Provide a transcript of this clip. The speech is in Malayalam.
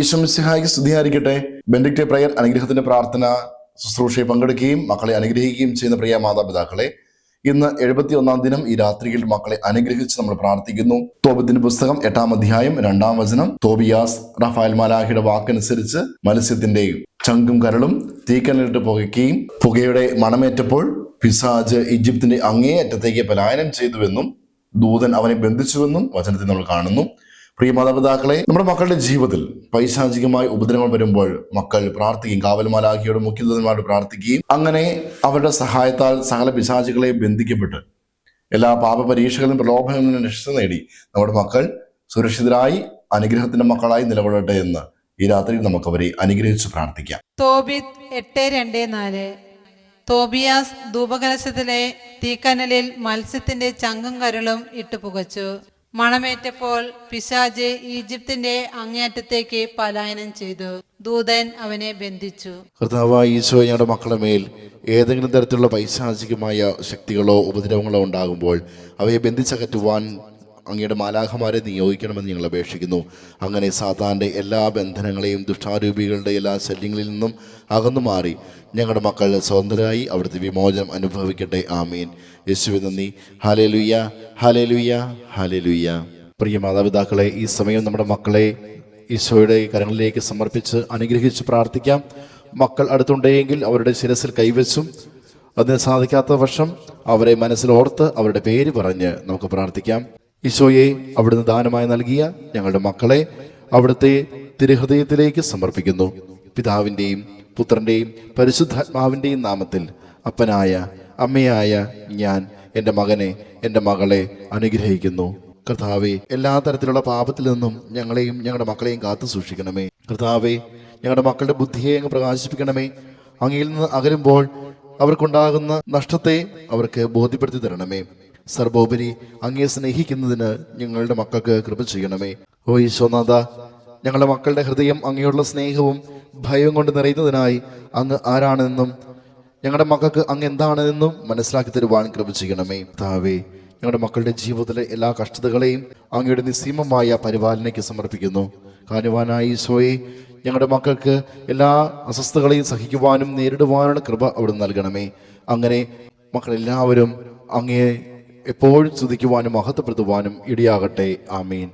ഈശ്വമിസിഹായിക്ക് സ്തുതിയായിരിക്കട്ടെ. ബെൻഡിക്റ്റ് പ്രയർ അനുഗ്രഹത്തിന്റെ പ്രാർത്ഥന ശുശ്രൂഷയെ പങ്കെടുക്കുകയും മക്കളെ അനുഗ്രഹിക്കുകയും ചെയ്യുന്ന പ്രിയ മാതാപിതാക്കളെ ഇന്ന് എഴുപത്തി ഒന്നാം ദിനം ഈ രാത്രിയിൽ മക്കളെ അനുഗ്രഹിച്ച് നമ്മൾ പ്രാർത്ഥിക്കുന്നു. തോബത്തിന്റെ പുസ്തകം എട്ടാം അധ്യായം രണ്ടാം വചനം. തോബിയാസ് റഫാൽ മാലാഹിയുടെ വാക്കനുസരിച്ച് മത്സ്യത്തിന്റെ ചങ്കും കരളും തീക്കനലിട്ട് പുകയ്ക്കുകയും പുകയുടെ മണമേറ്റപ്പോൾ പിസാജ് ഈജിപ്തിന്റെ അങ്ങേയറ്റത്തേക്ക് പലായനം ചെയ്തുവെന്നും ദൂതൻ അവനെ ബന്ധിച്ചുവെന്നും വചനത്തിൽ നമ്മൾ കാണുന്നു. പ്രിയ മാതാപിതാക്കളെ നമ്മുടെ മക്കളുടെ ജീവിതത്തിൽ പൈശാചികമായ ഉപദ്രവങ്ങൾ വരുമ്പോൾ മക്കൾ പ്രാർത്ഥിക്കും കാവൽമാലാഖിയോട് മുഖ്യദൂതന്മാരോട് പ്രാർത്ഥിക്കുകയും അങ്ങനെ അവരുടെ സഹായത്താൽ സകല പിശാചികളെ ബന്ധിക്കപ്പെട്ട് എല്ലാ പാപ പ്രലോഭനങ്ങളും രക്ഷ നേടി നമ്മുടെ മക്കൾ സുരക്ഷിതരായി അനുഗ്രഹത്തിന്റെ മക്കളായി നിലകൊള്ളട്ടെ എന്ന് ഈ രാത്രിയിൽ നമുക്ക് അവരെ അനുഗ്രഹിച്ച് പ്രാർത്ഥിക്കാം. എട്ട് രണ്ട് നാല്. തോബിയാസ് ധൂപകലശത്തിലെ തീക്കനലിൽ മത്സ്യത്തിന്റെ ചങ്കും കരളും ഇട്ടു പുകച്ചു. മണമേറ്റപ്പോൾ പിശാജ് ഈജിപ്തിന്റെ അങ്ങേയറ്റത്തേക്ക് പലായനം ചെയ്തു. ദൂതൻ അവനെ ബന്ധിച്ചു. കർത്താവായ ഈശോ ഞങ്ങളുടെ മക്കളുടെ മേൽ ഏതെങ്കിലും തരത്തിലുള്ള പൈശാചികമായ ശക്തികളോ ഉപദ്രവങ്ങളോ ഉണ്ടാകുമ്പോൾ അവയെ ബന്ധിച്ചകറ്റുവാൻ അങ്ങയുടെ മാലാഖമാരെ നിയോഗിക്കണമെന്ന് ഞങ്ങൾ അപേക്ഷിക്കുന്നു. അങ്ങനെ സാത്താന്റെ എല്ലാ ബന്ധനങ്ങളെയും ദുഷ്ടാരൂപികളുടെ എല്ലാ ശല്യങ്ങളിൽ നിന്നും അകന്നു മാറി. ഞങ്ങളുടെ മക്കൾ സ്വതന്ത്രരായി അവിടുത്തെ വിമോചനം അനുഭവിക്കട്ടെ. ആമീൻ. യേശുവെ നന്ദി. ഹാലേ ലുയ്യ ഹാലേ ലുയ്യ ഹാലേ ലുയ്യ പ്രിയ മാതാപിതാക്കളെ ഈ സമയം നമ്മുടെ മക്കളെ ഈശോയുടെ കരങ്ങളിലേക്ക് സമർപ്പിച്ച് അനുഗ്രഹിച്ച് പ്രാർത്ഥിക്കാം. മക്കൾ അടുത്തുണ്ടെങ്കിൽ അവരുടെ ശിരസിൽ കൈവച്ചും അതിന് സാധിക്കാത്ത വർഷം അവരെ മനസ്സിലോർത്ത് അവരുടെ പേര് പറഞ്ഞ് നമുക്ക് പ്രാർത്ഥിക്കാം. ഈശോയെ അവിടുന്ന് ദാനമായി നൽകിയ ഞങ്ങളുടെ മക്കളെ അവിടുത്തെ തിരുഹൃദയത്തിലേക്ക് സമർപ്പിക്കുന്നു. പിതാവിന്റെയും പുത്രന്റെയും പരിശുദ്ധാത്മാവിന്റെയും നാമത്തിൽ അപ്പനായ അമ്മയായ ഞാൻ എന്റെ മകനെ എന്റെ മകളെ അനുഗ്രഹിക്കുന്നു. കർത്താവെ എല്ലാ തരത്തിലുള്ള പാപത്തിൽ നിന്നും ഞങ്ങളെയും ഞങ്ങളുടെ മക്കളെയും കാത്തു സൂക്ഷിക്കണമേ. കർത്താവെ ഞങ്ങളുടെ മക്കളുടെ ബുദ്ധിയെ അങ്ങ് പ്രകാശിപ്പിക്കണമേ. അങ്ങയിൽ നിന്ന് അകലുമ്പോൾ അവർക്കുണ്ടാകുന്ന നഷ്ടത്തെ അവർക്ക് ബോധ്യപ്പെടുത്തി തരണമേ. സർവോപരി അങ്ങയെ സ്നേഹിക്കുന്നതിന് ഞങ്ങളുടെ മക്കൾക്ക് കൃപ ചെയ്യണമേ. ഓ ഈശോനാഥ ഞങ്ങളുടെ മക്കളുടെ ഹൃദയം അങ്ങയോടുള്ള സ്നേഹവും ഭയവും കൊണ്ട് നിറയുന്നതിനായി അങ്ങ് ആരാണെന്നും ഞങ്ങളുടെ മക്കൾക്ക് അങ്ങ് എന്താണെന്നും മനസ്സിലാക്കി തരുവാൻ കൃപ ചെയ്യണമേ. താവേ ഞങ്ങളുടെ മക്കളുടെ ജീവിതത്തിലെ എല്ലാ കഷ്ടതകളെയും അങ്ങയുടെ നിസ്സീമമായ പരിപാലനയ്ക്ക് സമർപ്പിക്കുന്നു. കാനുവാനായി ഈശോയെ ഞങ്ങളുടെ മക്കൾക്ക് എല്ലാ അസ്വസ്ഥതകളെയും സഹിക്കുവാനും നേരിടുവാനുള്ള കൃപ അവിടെ നൽകണമേ. അങ്ങനെ മക്കളെല്ലാവരും അങ്ങയെ എപ്പോഴും സ്തുതിക്കുവാനും മഹത്വപ്പെടുത്തുവാനും ഇടയാകട്ടെ. ആമീൻ.